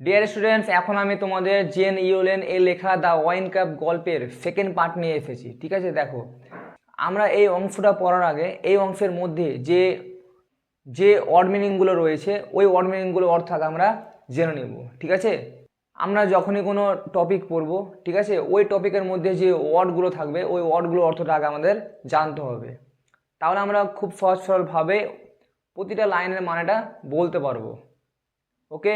Dear students এখন আমি তোমাদের জেন ইউলেন এ লেখা দ্য ওয়াইন কাপ গল্পের সেকেন্ড পার্ট নিয়ে এসেছি, ঠিক আছে? দেখো, আমরা এই অংশটা পড়ার আগে, এই অংশের মধ্যে যে যে ওয়ার্ড মিনিংগুলো রয়েছে, ওই ওয়ার্ড মিনিংগুলোর অর্থ আগে আমরা জেনে নেব, ঠিক আছে? আমরা যখনই কোনো টপিক পড়ব, ঠিক আছে, ওই টপিকের মধ্যে যে ওয়ার্ডগুলো থাকবে, ওই ওয়ার্ডগুলোর অর্থটা আগে আমাদের জানতে হবে। তাহলে আমরা খুব সহজ সরলভাবে প্রতিটা লাইনের মানেটা বলতে পারব ওকে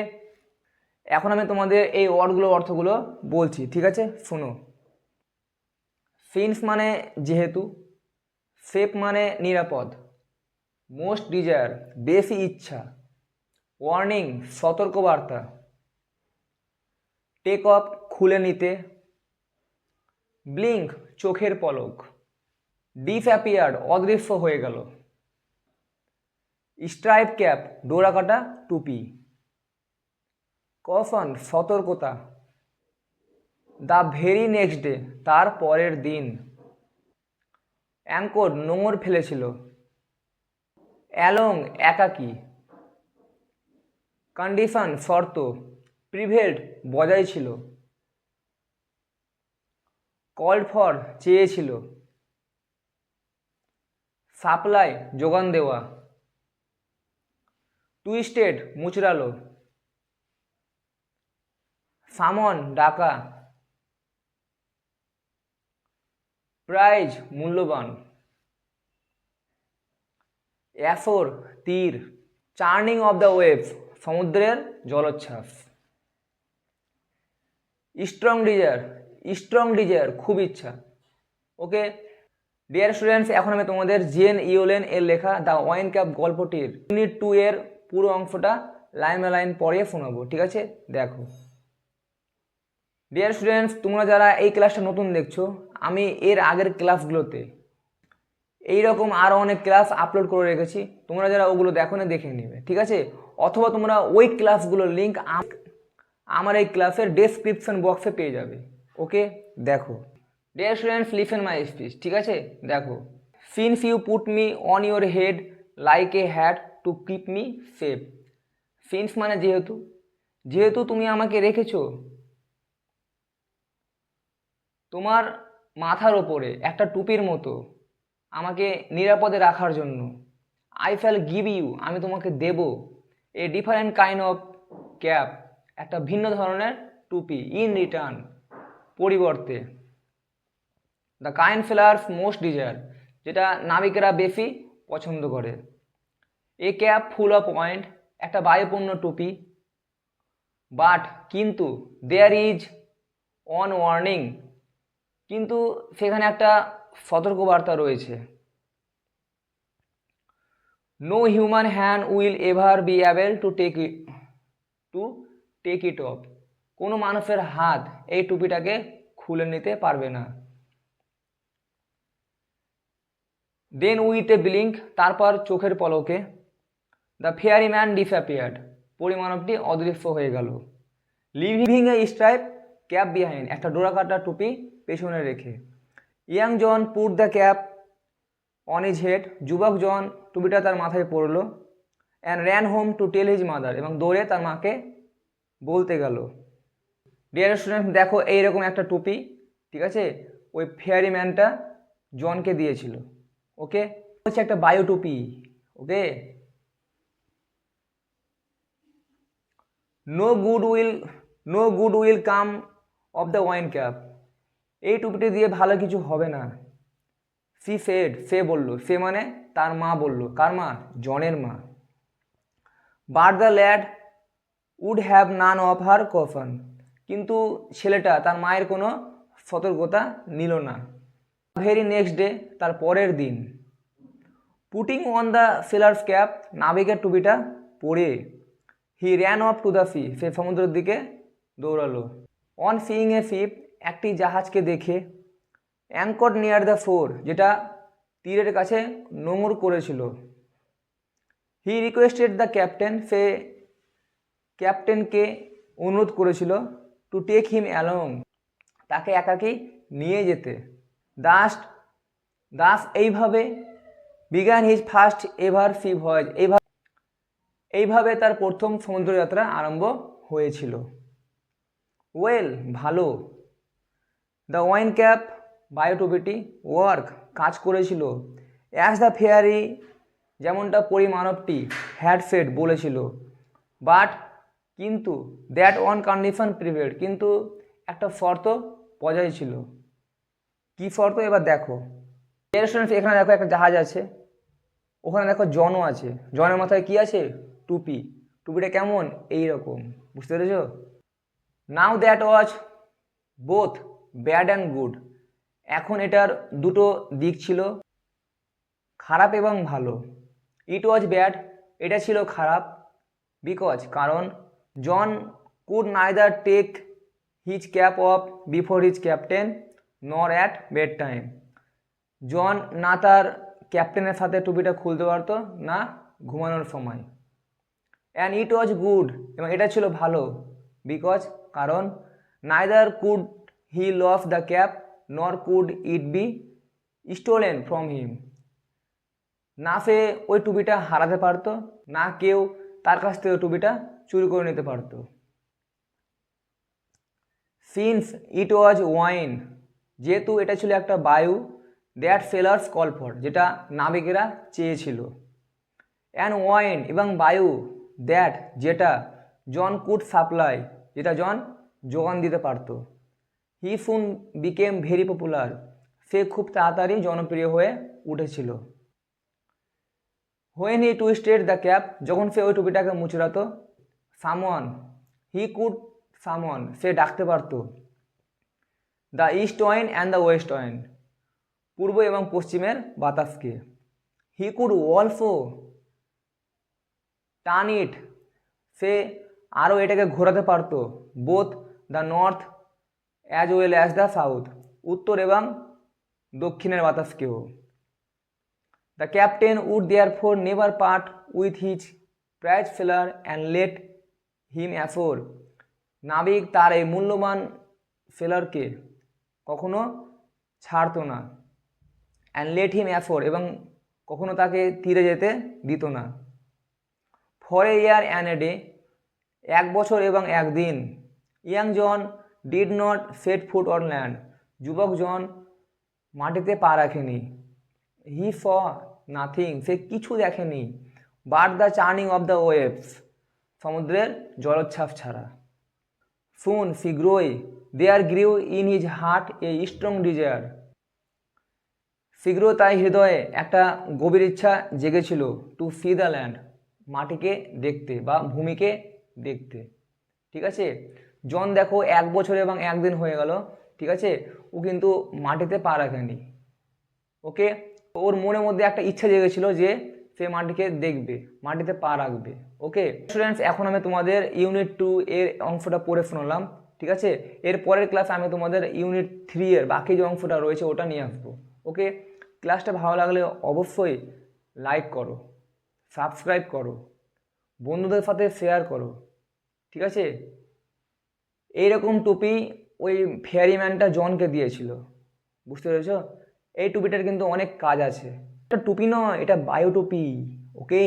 এখন আমি তোমাদের এই ওয়ার্ডগুলো, অর্থগুলো বলছি, ঠিক আছে? শোনো। ফিন্স মানে যেহেতু সেফ মানে নিরাপদ, মোস্ট ডিজায়ার, বেশি ইচ্ছা, ওয়ার্নিং, সতর্কবার্তা, টেক অফ, খুলে নিতে, ব্লিঙ্ক, চোখের পলক, ডিসঅ্যাপিয়ার্ড, অদৃশ্য হয়ে গেল, স্ট্রাইপ ক্যাপ, ডোরাকাটা, টুপি। কফন, সতর্কতা। দ্য ভেরি নেক্সট ডে, তার পরের দিন। অ্যাঙ্কর নোংর ফেলেছিল। অ্যালং একাকী। কন্ডিশন, শর্ত প্রিভেল্ড বজায় ছিল। কল্ড ফর চেয়েছিল। সাপ্লাই, যোগান দেওয়া। টুইস্টেড, মুচড়ালো। সামন, ডাকা। প্রাইজ মূল্যবান। অ্যাসোর, তীর, চার্নিং অফ দ্য ওয়েভ সমুদ্রের জলোচ্ছ্বাস। স্ট্রং ডিজায়ার স্ট্রং ডিজায়ার, খুব ইচ্ছা। ওকে, ডিয়ার স্টুডেন্টস, এখন আমি তোমাদের জেন ইওলেন এর লেখা দ্য ওয়াইন ক্যাপ গল্পটির ইউনিট টু এর পুরো অংশটা লাইন লাইন পড়িয়ে শোনাবো, ঠিক আছে? দেখো। ডিয়ার স্টুডেন্টস তোমরা যারা এই ক্লাসটা নতুন দেখছ, আমি এর আগের ক্লাসগুলোতে এই রকম আরও অনেক ক্লাস আপলোড করে রেখেছি। তোমরা যারা ওগুলো দেখো না, দেখে নেবে, ঠিক আছে? অথবা তোমরা ওই ক্লাসগুলোর লিঙ্ক আমার এই ক্লাসের ডেসক্রিপশন বক্সে পেয়ে যাবে। ওকে? দেখো। Dear students listen my speech ঠিক আছে? দেখো। Since you put me on your head like a hat to keep me safe since মানে যেহেতু যেহেতু তুমি আমাকে রেখেছো তোমার মাথার ওপরে একটা টুপির মতো আমাকে নিরাপদে রাখার জন্য। আই ফ্যাল গিভ ইউ আমি তোমাকে দেব। A different kind of cap একটা ভিন্ন ধরনের টুপি ইন রিটার্ন পরিবর্তে। The kind sailors most desire যেটা নাবিকেরা বেশি পছন্দ করে। A cap full of point একটা বায়ুপূর্ণ টুপি। বাট কিন্তু দেয়ার ইজ অন ওয়ার্নিং কিন্তু সেখানে একটা সতর্কবার্তা রয়েছে। No human hand will ever be able to take to take it off কোনো মানুষের হাত এই টুপিটাকে খুলে নিতে পারবে না। দেন উইথ এ ব্লিঙ্ক তারপর চোখের পলকে দ্য ফেয়ারি ম্যান ডিসঅ্যাপিয়ার্ড পরিমাণবটি অদৃশ্য হয়ে গেল। Leaving a stripe cap behind একটা ডোরাকাটা টুপি পেছনে রেখে। Young John put the cap on his head. যুবক জন টুপিটা তার মাথায় পড়ল and ran home to tell his mother এবং দৌড়ে তার মাকে বলতে গেল। ডিয়ার স্টুডেন্ট দেখো এইরকম একটা টুপি, ঠিক আছে? ওই ফেয়ারি ম্যানটা জনকে দিয়েছিল, ওকে? হচ্ছে একটা বায়ো টুপি, okay? No good will no good will come of the wind cap এই টুপিটি দিয়ে ভালো কিছু হবে না। সি সেড সে বলল। সে মানে তার মা বলল। কার মা? জনের মা। But the lad would have none of her coffin কিন্তু ছেলেটা তার মায়ের কোনো সতর্কতা নিল না। ভেরি নেক্সট ডে তার পরের দিন। Putting on the sailor's cap নাবিকের টুপিটা পরে। He ran off to the sea সে সমুদ্রের দিকে দৌড়ালো। অন সিইং এ শিপ একটি জাহাজকে দেখে অ্যাঙ্কর নিয়ার দ্য ফোর, যেটা তীরের কাছে নোঙর করেছিল। হি রিকোয়েস্টেড দ্য ক্যাপ্টেন সে ক্যাপ্টেনকে অনুরোধ করেছিল টু টেক হিম অ্যালং তাকে একাকি নিয়ে যেতে। দাস দাস এইভাবে began his first ever sea voyage এইভাবে এইভাবে তার প্রথম সমুদ্রযাত্রা আরম্ভ হয়েছিল। ওয়েল ভালো। দ্য ওয়াইন ক্যাপ বায়োটোপিটি ওয়ার্ক কাজ করেছিল। অ্যাজ দ্য ফেয়ারি যেমনটা পরিমানবটি হ্যাড সেট বলেছিল। বাট কিন্তু দ্যাট ওয়ান কন্ডিশন প্রিভেড কিন্তু, একটা শর্ত বজায় ছিল। কী শর্ত? এবার দেখো। এখানে দেখো একটা জাহাজ আছে। ওখানে দেখো জনও আছে। জনের মাথায় কি আছে? টুপি। টুপিটা কেমন? এই রকম বুঝতে পেরেছ? Now that was both bad and good. এখন এটার দুটো দিক ছিল, খারাপ এবং ভালো। ইট ওয়াজ ব্যাড, এটা ছিল খারাপ, বিকজ, কারণ John could neither take his cap off before his captain, nor at bedtime John না তার ক্যাপ্টেনের সাথে টুপিটা খুলতে পারতো, না ঘুমানোর সময়। অ্যান্ড ইট ওয়াজ গুড এবং এটা ছিল ভালো, বিকজ, কারণ neither could he lose the cap nor could it be stolen from him না সে ওই টুপিটা হারাতে পারতো, না কেউ তার কাছ থেকে টুপিটা চুরি করে নিতে পারতো। সিন্স ইট ওয়াজ ওয়াইন যেহেতু এটা ছিল একটা বায়ু দ্যাট সেলার্স কল ফর যেটা নাবিকেরা চেয়েছিল। অ্যান্ড ওয়াইন এবং বায়ু দ্যাট যেটা জন কুড সাপ্লাই যেটা জন যোগান দিতে পারতো। He soon became very popular সে খুব তাড়াতাড়ি জনপ্রিয় হয়ে উঠেছিল। When he twisted the cap যখন সে ওই টুপিটাকে মুচড়াতো সামন হি কুড সামন সে ডাকতে পারতো। The east wind and the west wind পূর্ব এবং পশ্চিমের বাতাসকে। He could also turn it সে আরও এটাকে ঘোরাতে পারতো। Both the north as well as the south উত্তর এবং দক্ষিণের বাতাসকেও। The captain would therefore never part with his prize sailor and let him ashore নাবিক তার এই মূল্যবান ফেলারকে কখনো ছাড়তো না। অ্যান্ড লেট হিম অ্যাফোর এবং কখনো তাকে তীরে যেতে দিত না। For a year and a day এক বছর এবং একদিন, young John did not set foot on land যুবক জন মাটিতে পা রাখেনি। হি স নাথিং সে কিছু দেখেনি। But the churning of the waves, সমুদ্রের জলোচ্ছ্বাস ছাড়া। সুন শীঘ্রই there grew in his heart a strong desire শীঘ্র তাই হৃদয়ে একটা গভীর ইচ্ছা জেগেছিল টু সি দ্য ল্যান্ড মাটিকে দেখতে বা ভূমিকে দেখতে। ঠিক আছে? জন দেখো এক বছর এবং একদিন হয়ে গেল, ঠিক আছে? ও কিন্তু মাটিতে পা রাখেনি, ওকে? ওর মনের মধ্যে একটা ইচ্ছা জেগেছিল যে সে মাটিকে দেখবে, মাটিতে পা রাখবে, ওকে? স্টুডেন্টস এখন আমি তোমাদের ইউনিট টু এর অংশটা পড়ে শোনালাম, ঠিক আছে? এর পরের ক্লাসে আমি তোমাদের ইউনিট থ্রি এর বাকি যে অংশটা রয়েছে ওটা নিয়ে আসব, ওকে? ক্লাসটা ভালো লাগলে অবশ্যই লাইক করো সাবস্ক্রাইব করো, বন্ধুদের সাথে শেয়ার করো, ঠিক আছে? এইরকম টুপি ওই ফেয়ারিম্যানটা জনকে দিয়েছিল। বুঝতে পেরেছ? এই টুপিটার কিন্তু অনেক কাজ আছে। এটা টুপি নয়, এটা বায়ো টুপি, ওকে?